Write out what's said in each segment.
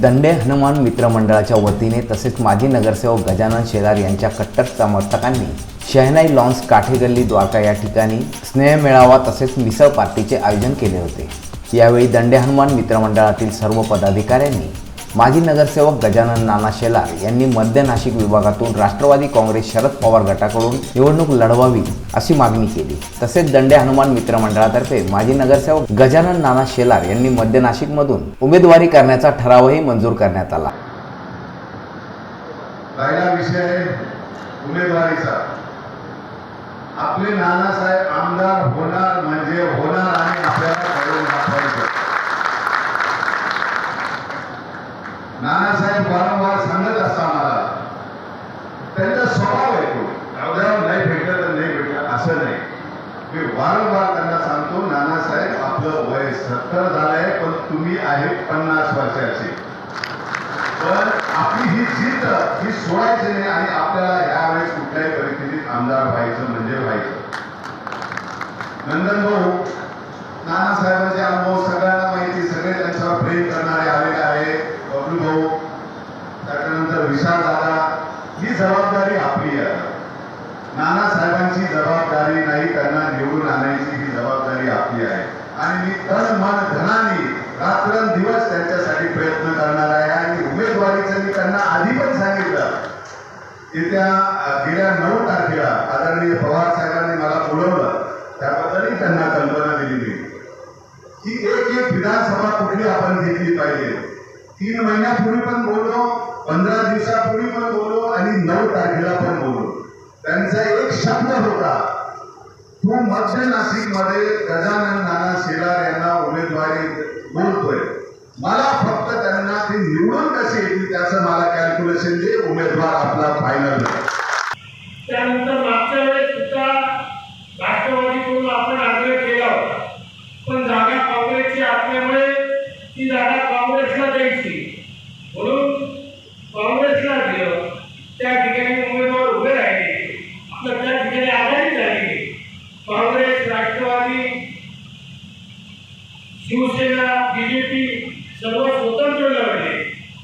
दंडे हनुमान मित्रमंडळाच्या वतीने तसेच माजी नगरसेवक गजानन शेलार यांच्या कट्टर समर्थकांनी शहनाई लॉन्स काठेगल्ली द्वारका या ठिकाणी स्नेहमेळावा तसेच मिसळ पार्टीचे आयोजन केले होते. यावेळी दंडे हनुमान मित्रमंडळातील सर्व पदाधिकाऱ्यांनी माजी नगरसेवक गजानन नाना शेलार यांनी मध्य नाशिक विभागातून राष्ट्रवादी काँग्रेस शरद पवार गटाकडून निवडणूक लढवावी अशी मागणी केली. तसेच दंडे हनुमान मित्रमंडळातर्फे माजी नगरसेवक गजानन नाना शेलार यांनी मध्य नाशिकमधून उमेदवारी करण्याचा ठरावही मंजूर करण्यात आला. पहिला विषय उमेदवारीचा. आपले नानासाहेब आमदार होणार म्हणजे होणार आणि आपल्याला नानासाहेब वारंवार सांगत असता मला त्यांचा स्वभाव आहे तो. एवढ्यावर नाही भेटलं तर नाही भेटलं असं नाही. मी वारंवार त्यांना सांगतो नानासाहेब आपलं वय सत्तर झालंय पण तुम्ही आहे पन्नास वर्षाचे. पण आपली ही जिद्द ही सोडायची नाही आणि आपल्याला यावेळेस कुठल्याही परिस्थितीत आमदार व्हायचं म्हणजे व्हायचं. नंदन जबाबदारी आपली आहे नानासाहेबांची जबाबदारी नाही त्यांना निवडून आणायची ही जबाबदारी आपली आहे. आणि मी तन मन धनाने रात्रंदिवस त्यांच्यासाठी प्रयत्न करणार आहे. आणि उमेदवारीचं मी त्यांना आधी पण सांगितलं. येत्या गेल्या नऊ तारखेला आदरणीय पवार साहेबांनी मला बोलवलं. त्याबद्दलही त्यांना कल्पना दिली मी. की एक एक विधानसभा कुठली आपण घेतली पाहिजे? तीन महिन्यापूर्वी पण बोललो. पंधरा दिवसापूर्वी पण बोललो आणि नऊ तारखेला पण बोललो. त्यांचा एक शब्द होता तू मध्य नाशिकमध्ये गजानन नाना शेलार यांना उमेदवारी बोलतोय. मला फक्त त्यांना ते निवडून कसे येतील त्याचं मला कॅल्क्युलेशन दे उमेदवार आपला फायनल त्यानंतर मागच्या वेळेस सुद्धा राष्ट्रवादीकडून आपण आग्रह केला होता पण जागा काँग्रेसची असल्यामुळे ती जागा काँग्रेसला द्यायची म्हणून काँग्रेसला दिलं त्या ठिकाणी उमेदवार उभे राहिले आपलं त्या ठिकाणी आघाडी झाली काँग्रेस राष्ट्रवादी शिवसेना बीजेपी सर्व स्वतंत्र लढले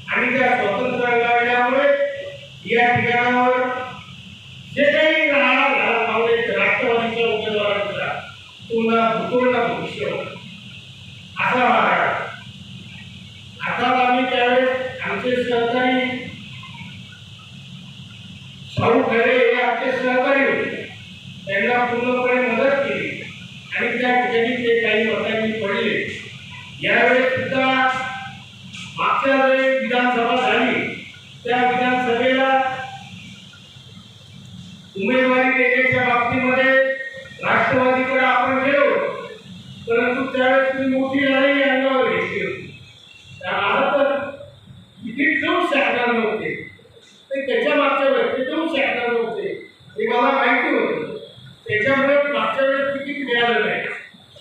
आणि त्या स्वतंत्र लढल्यामुळे या ठिकाणावर जे काही राहणार झाला काँग्रेस राष्ट्रवादीच्या उमेदवारांचा तुला पूर्ण भविष्य असा भाग आता आम्ही त्यावेळेस आमचे सहकारी शाहू खरे हे आमचे सहकारी होते. त्यांना पूर्णपणे मदत केली. आणि त्या ठिकाणी ते काही मतांनी पडले. यावेळेस सुद्धा मागच्या वेळेस विधानसभा झाली. त्या विधानसभेला उमेदवार त्या मला तर तिकीट देऊ शकणार नव्हते ते त्याच्या मागच्या वेळेस ते देऊ शकणार नव्हते हे मला माहिती होतं. त्याच्यामुळे मागच्या वेळेस तिकीट मिळालं नाही.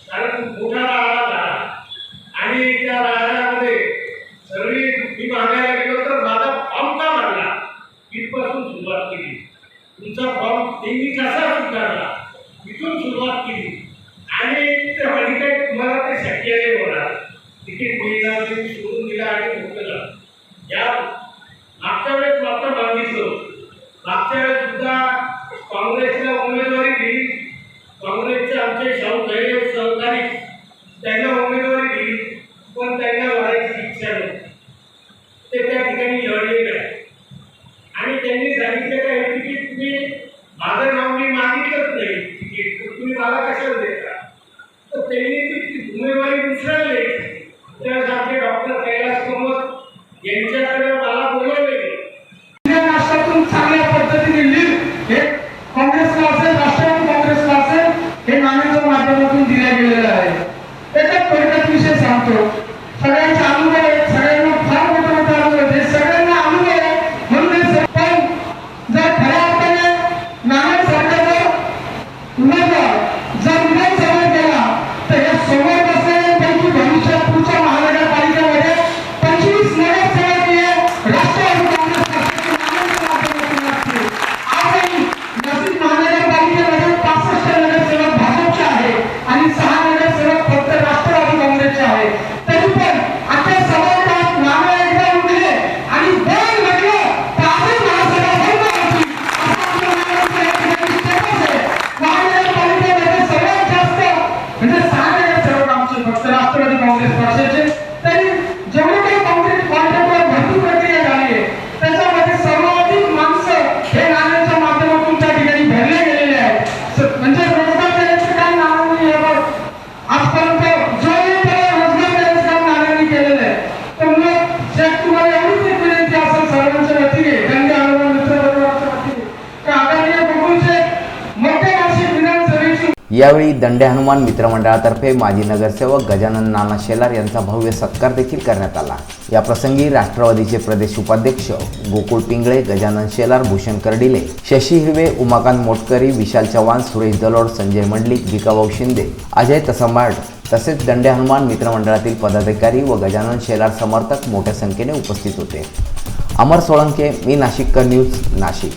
कारण मोठा राहा झाला. आणि त्या राहण्यामध्ये सर्वी मी मागायला गेलो तर माझा फॉर्म का भरला इथपासून सुरुवात केली. तुमचा फॉर्म त्यांनी कसा स्वीकारला? इथून सुरुवात केली आणि ते म्हणे काय तुम्हाला ते शक्य नाही होणार तिकीट मिळणार तुम्ही सोडून दिला आणि मोकळला या मागच्या वेळेस मात्र मागितलं मागच्या वेळेस सुद्धा काँग्रेसला उमेदवारी दिली काँग्रेसचे आमचे शाहू धैर्य सहकारी त्यांना उमेदवारी दिली पण त्यांना लढायची इच्छा नाही. ते त्या ठिकाणी लढले नाही आणि त्यांनी सांगितलं काय तिकीट तुम्ही माझं नाव मी मागितलंच नाही तिकीट तुम्ही मला कशाला देता? तर त्यांनी ती उमेदवारी विसरली. त्यासारखे डॉक्टर कैलास कामत यांच्याकडे यावेळी दंडे हनुमान मित्रमंडळातर्फे माजी नगरसेवक गजानन नाना शेलार यांचा भव्य सत्कार देखील करण्यात आला. या प्रसंगी राष्ट्रवादीचे प्रदेश उपाध्यक्ष गोकुळ पिंगळे गजानन शेलार भूषण कर्डिले शशी हिरवे उमाकांत मोटकरी विशाल चव्हाण सुरेश दलोड संजय मंडलिक भिकाभाऊ शिंदे अजय तसंबाड तसेच दंडे हनुमान मित्रमंडळातील पदाधिकारी व गजानन शेलार समर्थक मोठ्या संख्येने उपस्थित होते. अमर सोळंके मी नाशिककर न्यूज नाशिक.